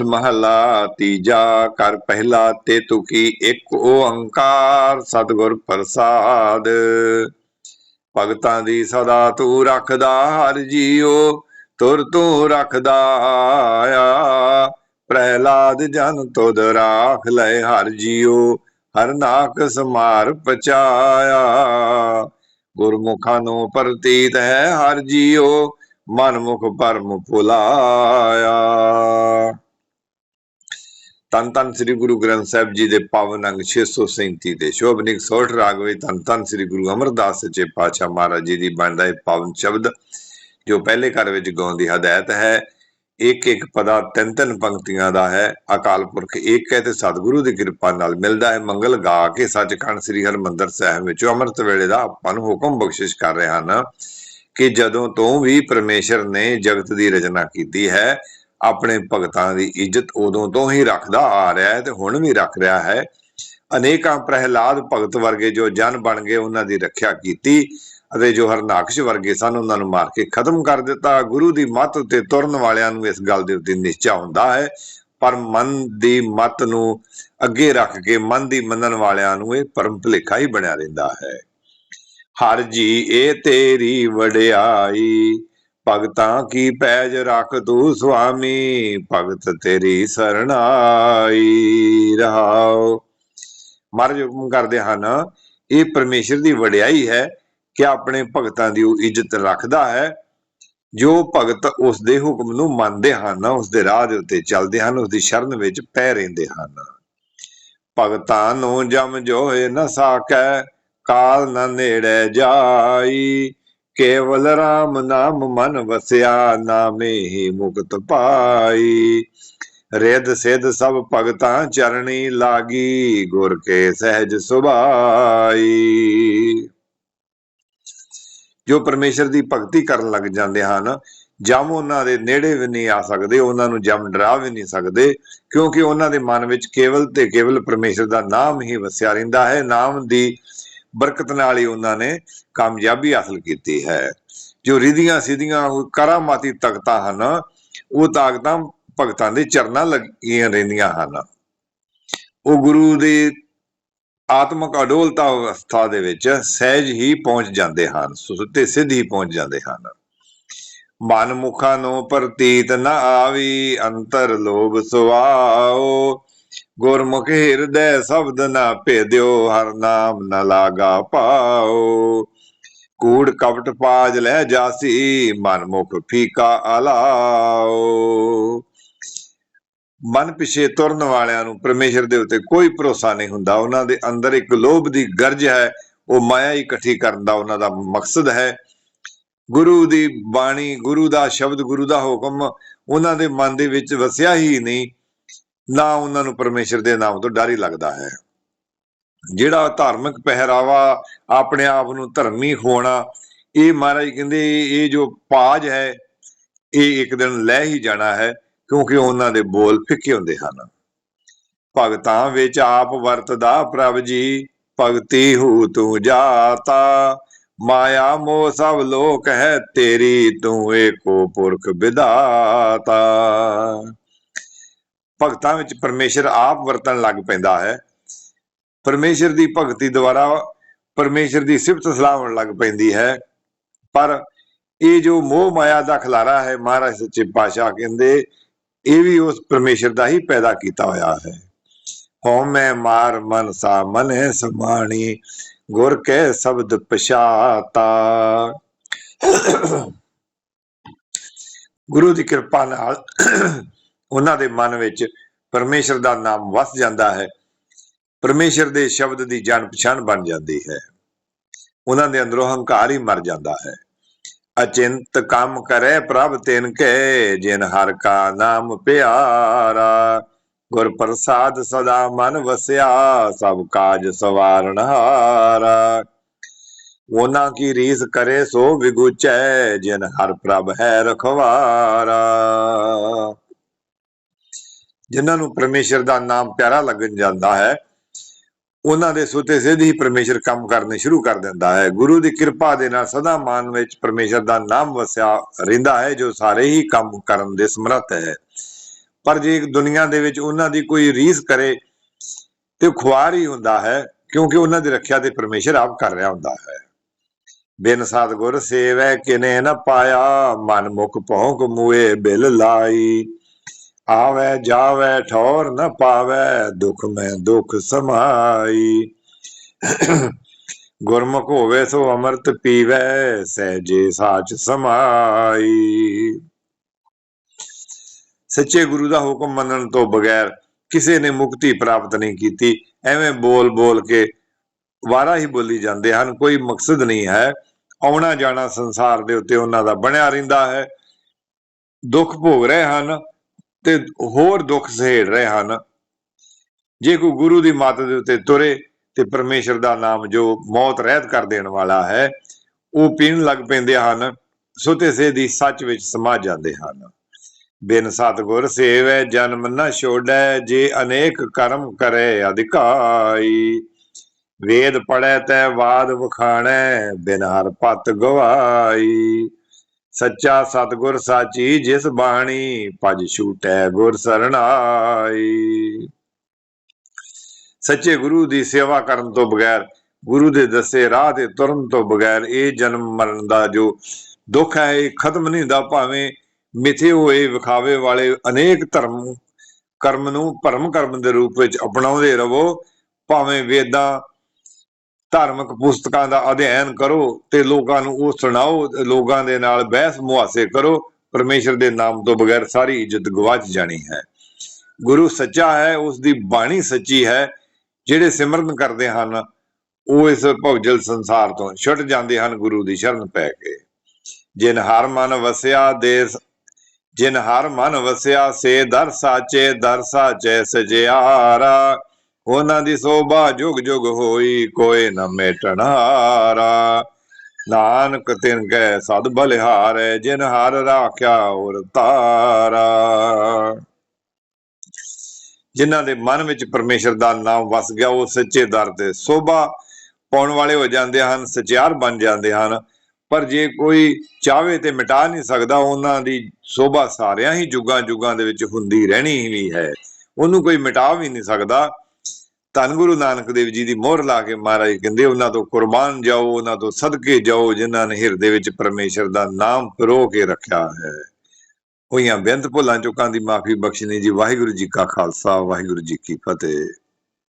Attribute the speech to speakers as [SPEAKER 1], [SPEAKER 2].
[SPEAKER 1] ਮਹਲਾ ਤੀਜਾ, ਕਰ ਪਹਿਲਾ ਤੇ ਤੁਕੀ ਇੱਕ ਓੰਕਾਰ ਸਤਿਗੁਰ ਪ੍ਰਸਾਦ। ਭਗਤਾਂ ਦੀ ਸਦਾ ਤੂੰ ਰੱਖਦਾ, ਹਰ ਜੀਓ ਤੁਰ ਤੂੰ ਰੱਖਦਾ ਆ। ਪ੍ਰਹਿਲਾਦ ਜਨ ਤੁਧ ਰਾਖ ਲੈ, ਹਰ ਜੀਓ ਹਰ ਨਾਕ ਸਮਾਰ ਪਚਾਇਆ। ਗੁਰਮੁਖਾਂ ਨੂੰ ਪ੍ਰਤੀਤ ਹੈ, ਹਰ ਜੀਓ ਮਨ ਮੁਖ ਪਰਮ ਭੁਲਾਇਆ ਤਨ ਤਨ ਸ੍ਰੀ ਗੁਰੂ ਗ੍ਰੰਥ ਸਾਹਿਬ ਜੀ ਦੇ ਪਾਵਨ ਅੰਗ 637 ਦੇ ਸ਼ੋਭਨਿਕ ਸੋਠ ਰਾਗ ਤਨ ਤਨ ਸ੍ਰੀ ਗੁਰੂ ਅਮਰਦਾਸ ਸੱਚੇ ਪਾਤਸ਼ਾਹ ਮਹਾਰਾਜ ਜੀ ਦੀ ਬਣਦਾ ਹੈ ਪਾਵਨ ਸ਼ਬਦ, ਜੋ ਪਹਿਲੇ ਘਰ ਵਿੱਚ ਗਾਉਣ ਦੀ ਹਦਾਇਤ ਹੈ। ਇੱਕ ਇੱਕ ਪਦਾ ਤਿੰਨ ਤਿੰਨ ਪੰਕਤੀਆਂ ਦਾ ਹੈ। ਅਕਾਲ ਪੁਰਖ ਇੱਕ ਹੈ ਤੇ ਸਤਿਗੁਰੂ ਦੀ ਕਿਰਪਾ ਨਾਲ ਮਿਲਦਾ ਹੈ। ਮੰਗਲ ਗਾ ਕੇ ਸੱਚਖੰਡ ਸ੍ਰੀ ਹਰਮੰਦਰ ਸਾਹਿਬ ਵਿੱਚ ਅੰਮ੍ਰਿਤ ਵੇਲੇ ਦਾ ਆਪਾਂ ਨੂੰ ਹੁਕਮ ਬਖਸ਼ਿਸ਼ ਕਰ ਰਹੇ ਹਨ ਕਿ ਜਦੋਂ ਤੋਂ ਵੀ ਪਰਮੇਸ਼ਰ ਨੇ ਜਗਤ ਦੀ ਰਚਨਾ ਕੀਤੀ ਹੈ ਆਪਣੇ ਭਗਤਾਂ ਦੀ ਇੱਜ਼ਤ ਉਦੋਂ ਤੋਂ ਹੀ ਰੱਖਦਾ ਆ ਰਿਹਾ ਹੈ ਤੇ ਹੁਣ ਵੀ ਰੱਖ ਰਿਹਾ ਹੈ। ਅਨੇਕਾਂ ਪ੍ਰਹਿਲਾਦ ਭਗਤ ਵਰਗੇ ਜੋ ਜਨ ਬਣ ਗਏ, ਉਹਨਾਂ ਦੀ ਰੱਖਿਆ ਕੀਤੀ ਅਤੇ ਜੋ ਹਰਨਾਕਸ਼ ਵਰਗੇ ਸਨ, ਉਹਨਾਂ ਨੂੰ ਮਾਰ ਕੇ ਖਤਮ ਕਰ ਦਿੱਤਾ। ਗੁਰੂ ਦੀ ਮੱਤ ਉੱਤੇ ਤੁਰਨ ਵਾਲਿਆਂ ਨੂੰ ਇਸ ਗੱਲ ਦੇ ਉੱਤੇ ਨਿਸ਼ਚਾ ਹੁੰਦਾ ਹੈ। ਪਰ ਮਨ ਦੀ ਮਤ ਨੂੰ ਅੱਗੇ ਰੱਖ ਕੇ ਮਨ ਦੀ ਮੰਨਣ ਵਾਲਿਆਂ ਨੂੰ ਇਹ ਪਰਮ ਭੁਲੇਖਾ ਹੀ ਬਣਿਆ ਰਹਿੰਦਾ ਹੈ। ਹਰ ਜੀ ਇਹ ਤੇਰੀ ਵਡਿਆਈ ਭਗਤਾਂ ਕੀ ਪੈਜ ਰੱਖ ਤੂੰ ਸੁਆਮੀ? ਭਗਤ ਤੇਰੀ ਸਰਣਾਈ ਰਹਾਓ ਮਹਾਰਾਜ ਹੁਕਮ ਕਰਦੇ ਹਨ, ਇਹ ਪਰਮੇਸ਼ਰ ਦੀ ਵਡਿਆਈ ਹੈ ਕਿ ਆਪਣੇ ਭਗਤਾਂ ਦੀ ਉਹ ਇੱਜ਼ਤ ਰੱਖਦਾ ਹੈ, ਜੋ ਭਗਤ ਉਸ ਦੇ ਹੁਕਮ ਨੂੰ ਮੰਨਦੇ ਹਨ ਉਸ ਦੇ ਰਾਹ ਦੇ ਉੱਤੇ ਚੱਲਦੇ ਹਨ ਉਸ ਦੀ ਸ਼ਰਨ ਵਿੱਚ ਪੈ ਰਹਿੰਦੇ ਹਨ। ਭਗਤਾਂ ਨੂੰ ਜਮ ਜੋਏ ਨ ਸਾਕੈ, ਕਾਲ ਨ ਨੇੜੇ ਜਾਈ। ਕੇਵਲ RAM ਨਾਮ ਮਨ ਵਸਿਆ, ਨਾਮੇ ਹੀ ਮੁਕਤ ਪਾਈ। ਰਿੱਧ ਸਿੱਧ ਸਭ ਭਗਤਾਂ ਚਰਣੀ ਲਾਗੀ, ਗੁਰ ਕੇ ਸਹਿਜ ਸੁਭਾਈ। ਜੋ ਪਰਮੇਸ਼ਰ ਦੀ ਭਗਤੀ ਕਰਨ ਲੱਗ ਜਾਂਦੇ ਹਨ, ਜਮ ਉਹਨਾਂ ਦੇ ਨੇੜੇ ਵੀ ਨਹੀਂ ਆ ਸਕਦੇ, ਉਹਨਾਂ ਨੂੰ ਜਮ ਡਰਾ ਵੀ ਨਹੀਂ ਸਕਦੇ, ਕਿਉਂਕਿ ਉਹਨਾਂ ਦੇ ਮਨ ਵਿੱਚ ਕੇਵਲ ਤੇ ਕੇਵਲ ਪਰਮੇਸ਼ਰ ਦਾ ਨਾਮ ਹੀ ਵਸਿਆ ਰਹਿੰਦਾ ਹੈ। ਨਾਮ ਦੀ ਬਰਕਤ ਨਾਲ ਹੀ ਉਹਨਾਂ ਨੇ ਕਾਮਯਾਬੀ ਹਾਸਲ ਕੀਤੀ ਹੈ। ਜੋ ਰਿਧੀਆਂ ਸਿੱਧੀਆਂ ਕਰਾਮਾਤੀ ਤਖਤਾਂ ਹਨ, ਉਹ ਤਾਕਤਾਂ ਭਗਤਾਂ ਦੇ ਚਰਨਾਂ ਲੱਗੀਆਂ ਰਹਿੰਦੀਆਂ ਹਨ। ਉਹ ਗੁਰੂ ਦੇ ਆਤਮਕ ਅਡੋਲਤਾ ਅਵਸਥਾ ਦੇ ਵਿੱਚ ਸਹਿਜ ਹੀ ਪਹੁੰਚ ਜਾਂਦੇ ਹਨ, ਸੁਸਤੇ ਸਿੱਧ ਹੀ ਪਹੁੰਚ ਜਾਂਦੇ ਹਨ। ਮਨ ਮੁਖਾਂ ਨੂੰ ਪ੍ਰਤੀਤ ਨਾ ਆਵੀ, ਅੰਤਰ ਲੋਭ ਸੁਆਓ। ਗੁਰਮੁਖ ਹਿਰਦੈ ਸ਼ਬਦ ਨਾ ਭੇਦਿਓ, ਹਰ ਨਾਮ ਨ ਲਾਗਾ ਪਾਓ। ਕੂੜ ਕਪਟ ਪਾਜ ਲੈ ਜਾਸੀ, ਮਨ ਮੁਖ ਫੀਕਾ ਅਲਾਓ। ਮਨ ਪਿਛੇ ਤੁਰਨ ਵਾਲਿਆਂ ਨੂੰ ਪਰਮੇਸ਼ਰ ਦੇ ਉੱਤੇ ਕੋਈ ਭਰੋਸਾ ਨਹੀਂ ਹੁੰਦਾ। ਉਹਨਾਂ ਦੇ ਅੰਦਰ ਇੱਕ ਲੋਭ ਦੀ ਗਰਜ ਹੈ। ਉਹ ਮਾਇਆ ਇਕੱਠੀ ਕਰਨ ਦਾ ਉਹਨਾਂ ਦਾ ਮਕਸਦ ਹੈ। ਗੁਰੂ ਦੀ ਬਾਣੀ, ਗੁਰੂ ਦਾ ਸ਼ਬਦ, ਗੁਰੂ ਦਾ ਹੁਕਮ ਉਹਨਾਂ ਦੇ ਮਨ ਦੇ ਵਿੱਚ ਵਸਿਆ ਹੀ ਨਹੀਂ। ਨਾ ਉਹਨਾਂ ਨੂੰ ਪਰਮੇਸ਼ਰ ਦੇ ਨਾਮ ਤੋਂ ਡਰ ਹੀ ਲੱਗਦਾ ਹੈ। ਜਿਹੜਾ ਧਾਰਮਿਕ ਪਹਿਰਾਵਾ ਆਪਣੇ ਆਪ ਨੂੰ ਧਰਮੀ ਹੋਣਾ, ਇਹ ਮਹਾਰਾਜ ਕਹਿੰਦੇ ਇਹ ਜੋ ਪਾਜ ਹੈ, ਇਹ ਇੱਕ ਦਿਨ ਲੈ ਹੀ ਜਾਣਾ ਹੈ, ਕਿਉਂਕਿ ਉਹਨਾਂ ਦੇ ਬੋਲ ਫਿੱਕੇ ਹੁੰਦੇ ਹਨ। ਭਗਤਾਂ ਵਿੱਚ ਆਪ ਵਰਤਦਾ ਪ੍ਰਭ ਜੀ, ਭਗਤੀ ਹੂ ਤੂੰ ਜਾਤਾ, ਮਾਇਆ ਮੋਹ ਸਭ ਲੋਕ ਹੈ ਤੇਰੀ, ਤੂੰ ਏਕੋ ਪੁਰਖ ਵਿਦਾਤਾ ਭਗਤਾਂ ਵਿੱਚ ਪਰਮੇਸ਼ਰ ਆਪ ਵਰਤਣ ਲੱਗ ਪੈਂਦਾ ਹੈ। ਪਰਮੇਸ਼ਰ ਦੀ ਭਗਤੀ ਦੁਆਰਾ ਪਰਮੇਸ਼ਰ ਦੀ ਸਿਫਤ ਸਲਾਹ ਲੱਗ ਪੈਂਦੀ ਹੈ। ਪਰ ਇਹ ਜੋ ਮੋਹ ਮਾਇਆ ਦਾ ਖਲਾਰਾ ਹੈ, ਮਹਾਰਾਜ ਸੱਚੇ ਪਾਤਸ਼ਾਹ ਕਹਿੰਦੇ, ਇਹ ਵੀ ਉਸ ਪਰਮੇਸ਼ਰ ਦਾ ਹੀ ਪੈਦਾ ਕੀਤਾ ਹੋਇਆ ਹੈ। ਹਉਮੈ ਮਾਰ ਮਨ ਸਾ ਮਨੈ ਸਮਾਣੀ, ਗੁਰ ਕੇ ਸ਼ਬਦ ਪਛਾਤਾ। ਗੁਰੂ ਦੀ ਕਿਰਪਾ ਨਾਲ ਉਹਨਾਂ ਦੇ ਮਨ ਵਿੱਚ ਪਰਮੇਸ਼ਰ ਦਾ ਨਾਮ ਵਸ ਜਾਂਦਾ ਹੈ। ਪਰਮੇਸ਼ਰ ਦੇ ਸ਼ਬਦ ਦੀ ਜਾਣ ਪਛਾਣ ਬਣ ਜਾਂਦੀ ਹੈ। ਉਹਨਾਂ ਦੇ ਅੰਦਰੋਂ ਹੰਕਾਰ ਹੀ ਮਰ ਜਾਂਦਾ ਹੈ। ਅਚਿੰਤ ਕੰਮ ਕਰੇ ਪ੍ਰਭ ਤਿਨ ਕੇ, ਜਿਨ ਹਰ ਕਾ ਨਾਮ ਪਿਆਰਾ। ਗੁਰ ਪ੍ਰਸਾਦ ਸਦਾ ਮਨ ਵਸਿਆ, ਸਭ ਕਾਜ ਸਵਾਰਨ ਹਾਰਾ। ਉਹਨਾਂ ਕੀ ਰੀਸ ਕਰੇ ਸੋ ਵਿਗੁਚੈ, ਜਿਨ ਹਰ ਪ੍ਰਭ ਹੈ ਰਖਵਾਰਾ। ਜਿਨ੍ਹਾਂ ਨੂੰ ਪਰਮੇਸ਼ਰ ਦਾ ਨਾਮ ਪਿਆਰਾ ਲੱਗਣ ਜਾਂਦਾ ਹੈ, ਉਹਨਾਂ ਦੇ ਸੁਤੇ ਸਿੱਧ ਹੀ ਪਰਮੇਸ਼ਰ ਕੰਮ ਕਰਨੇ ਸ਼ੁਰੂ ਕਰ ਦਿੰਦਾ ਹੈ। ਗੁਰੂ ਦੀ ਕਿਰਪਾ ਦੇ ਨਾਲ ਸਦਾ ਮਨ ਵਿੱਚ ਪਰਮੇਸ਼ਰ ਦਾ ਨਾਮ ਵਸਿਆ ਰਹਿੰਦਾ ਹੈ, ਜੋ ਸਾਰੇ ਹੀ ਕੰਮ ਕਰਨ ਦੇ ਸਮਰੱਥ ਹੈ। ਪਰ ਜੇ ਦੁਨੀਆ ਦੇ ਵਿੱਚ ਉਹਨਾਂ ਦੀ ਕੋਈ ਰੀਸ ਕਰੇ ਤੇ ਖੁਆਰ ਹੀ ਹੁੰਦਾ ਹੈ, ਕਿਉਂਕਿ ਉਹਨਾਂ ਦੀ ਰੱਖਿਆ ਤੇ ਪਰਮੇਸ਼ਰ ਆਪ ਕਰ ਰਿਹਾ ਹੁੰਦਾ ਹੈ। ਬਿਨ ਸਤਗੁਰ ਸੇਵੈ, ਕਿਨੇ ਨ ਪਾਇਆ, ਮਨ ਮੁਖ ਭੌਂਕ ਮੂਏ ਬਿਲ ਲਾਈ। ਆਵੈ, ਜਾਵੈ, ਠੌਰ ਨ ਪਾਵੈ, ਦੁਖ ਮੈਂ ਦੁਖ ਸਮਾਈ। ਗੁਰਮੁਖ ਹੋਵੇ ਸੋ ਅੰਮ੍ਰਿਤ ਪੀਵੈ, ਸਹਿਜੇ ਸਾਚ ਸਮਾਈ। ਸੱਚੇ ਗੁਰੂ ਦਾ ਹੁਕਮ ਮੰਨਣ ਤੋਂ ਬਗੈਰ ਕਿਸੇ ਨੇ ਮੁਕਤੀ ਪ੍ਰਾਪਤ ਨਹੀਂ ਕੀਤੀ। ਐਵੇਂ ਬੋਲ ਬੋਲ ਕੇ ਵਾਰਾ ਹੀ ਬੋਲੀ ਜਾਂਦੇ ਹਨ। ਕੋਈ ਮਕਸਦ ਨਹੀਂ ਹੈ। ਆਉਣਾ ਜਾਣਾ ਸੰਸਾਰ ਦੇ ਉੱਤੇ ਉਹਨਾਂ ਦਾ ਬਣਿਆ ਰਹਿੰਦਾ ਹੈ। ਦੁੱਖ ਭੋਗ ਰਹੇ ਹਨ। ਤੇ ਹੋਰ ਦੁੱਖ ਸਹੇੜ ਰਹੇ ਹਨ। ਜੇ ਕੋਈ ਗੁਰੂ ਦੀ ਮੱਤ ਦੇ ਉੱਤੇ ਤੁਰੇ ਤੇ ਪਰਮੇਸ਼ਰ ਦਾ ਨਾਮ ਜੋ ਮੌਤ ਰਹਿਤ ਕਰ ਦੇਣ ਵਾਲਾ ਹੈ, ਉਹ ਪੀਣ ਲੱਗ ਪੈਂਦੇ ਹਨ ਸੁਤੇ ਸੇ ਦੀ ਸੱਚ ਵਿੱਚ ਸਮਾ ਜਾਂਦੇ ਹਨ। ਬਿਨ ਸਤਗੁਰ ਸੇਵੈ, ਜਨਮ ਨਾ ਛੋੜੈ, ਜੇ ਅਨੇਕ ਕਰਮ ਕਰੇ ਅਧਿਕਾਈ। ਵੇਦ ਪੜੈ ਤੈ, ਵਾਦ ਵਖਾਣੈ, ਬਿਨ ਹਰ ਪਤ ਗਵਾਈ। ਸੱਚਾ ਸਤਗੁਰ ਸਾਚੀ ਜਿਸ ਬਾਣੀ ਭਜ ਛੂਟੈ ਗੁਰ ਸਰਣਾਈ। ਸੱਚੇ ਗੁਰੂ ਦੀ ਸੇਵਾ ਕਰਨ ਤੋਂ ਬਗੈਰ, ਗੁਰੂ ਦੇ ਦੱਸੇ ਰਾਹ ਤੇ ਤੁਰਨ ਤੋਂ ਬਗੈਰ ਇਹ ਜਨਮ ਮਰਨ ਦਾ ਜੋ ਦੁੱਖ ਹੈ, ਇਹ ਖਤਮ ਨਹੀਂ ਹੁੰਦਾ, ਭਾਵੇਂ ਮਿਥੇ ਹੋਏ ਵਿਖਾਵੇ ਵਾਲੇ ਅਨੇਕ ਧਰਮ ਕਰਮ ਨੂੰ ਭਰਮ ਕਰਮ ਦੇ ਰੂਪ ਵਿੱਚ ਅਪਣਾਉਂਦੇ ਰਹੋ, ਭਾਵੇਂ ਵੇਦਾਂ ਧਾਰਮਿਕ ਪੁਸਤਕਾਂ ਦਾ ਅਧਿਐਨ ਕਰੋ ਤੇ ਲੋਕਾਂ ਨੂੰ ਉਹ ਸੁਣਾਓ, ਲੋਕਾਂ ਦੇ ਨਾਲ ਬਹਿਸ ਮੁਹਾਸੇ ਕਰੋ, ਪਰਮੇਸ਼ਰ ਦੇ ਨਾਮ ਤੋਂ ਬਗੈਰ ਸਾਰੀ ਇੱਜ਼ਤ ਗਵਾਚ ਜਾਣੀ ਹੈ। ਗੁਰੂ ਸੱਚਾ ਹੈ ਉਸ ਦੀ ਬਾਣੀ ਸੱਚੀ ਹੈ, ਜਿਹੜੇ ਸਿਮਰਨ ਕਰਦੇ ਹਨ, ਉਹ ਇਸ ਭੌਜਲ ਸੰਸਾਰ ਤੋਂ ਛੁੱਟ ਜਾਂਦੇ ਹਨ, ਗੁਰੂ ਦੀ ਸ਼ਰਨ ਪੈ ਕੇ। ਜਿਨ ਹਰ ਮਨ ਵਸਿਆ ਦੇਸ ਜਿਨ ਹਰ ਮਨ ਵਸਿਆ, ਸੇ ਦਰ ਸਾਚੇ ਦਰ ਸਾਚੇ ਸਜਿਆਰਾ। ਉਹਨਾਂ ਦੀ ਸੋਭਾ ਜੁਗ ਜੁਗ ਹੋਈ, ਕੋਈ ਨ ਮੇਟਣਾਰਾ ਨਾਨਕ ਤਿਨ ਕੈ ਸਦ ਬਲਿਹਾਰੈ, ਜਿਨ ਹਰ ਰਾਖਿਆ ਔਰ ਤਾਰਾ। ਜਿਨ੍ਹਾਂ ਦੇ ਮਨ ਵਿੱਚ ਪਰਮੇਸ਼ਰ ਦਾ ਨਾਮ ਵਸ ਗਿਆ, ਉਹ ਸੱਚੇ ਦਰ ਤੇ ਸੋਭਾ ਪਾਉਣ ਵਾਲੇ ਹੋ ਜਾਂਦੇ ਹਨ, ਸਚਿਆਰ ਬਣ ਜਾਂਦੇ ਹਨ। ਪਰ ਜੇ ਕੋਈ ਚਾਹਵੇ ਤੇ ਮਿਟਾ ਨਹੀਂ ਸਕਦਾ, ਉਹਨਾਂ ਦੀ ਸੋਭਾ ਸਾਰਿਆਂ ਹੀ ਜੁਗਾਂ ਜੁਗਾਂ ਦੇ ਵਿੱਚ ਹੁੰਦੀ ਰਹਿਣੀ ਹੀ ਹੈ। ਉਹਨੂੰ ਕੋਈ ਮਿਟਾ ਵੀ ਨਹੀਂ ਸਕਦਾ। ਧੰਨ ਗੁਰੂ ਨਾਨਕ ਦੇਵ ਜੀ ਦੀ ਮੋਹਰ ਲਾ ਕੇ ਮਹਾਰਾਜ ਕਹਿੰਦੇ, ਉਹਨਾਂ ਤੋਂ ਕੁਰਬਾਨ ਜਾਓ, ਉਹਨਾਂ ਤੋਂ ਸਦਕੇ ਜਾਓ, ਜਿਨ੍ਹਾਂ ਨੇ ਹਿਰਦੇ ਵਿੱਚ ਪਰਮੇਸ਼ਰ ਦਾ ਨਾਮ ਪਰੋ ਕੇ ਰੱਖਿਆ ਹੈ। ਹੋਈਆਂ ਬੇਅੰਤ ਭੁੱਲਾਂ ਚੁੱਕਾਂ ਦੀ ਮਾਫੀ ਬਖਸ਼ਣੀ ਜੀ, ਵਾਹਿਗੁਰੂ ਜੀ ਕਾ ਖਾਲਸਾ, ਵਾਹਿਗੁਰੂ ਜੀ ਕੀ ਫਤਿਹ।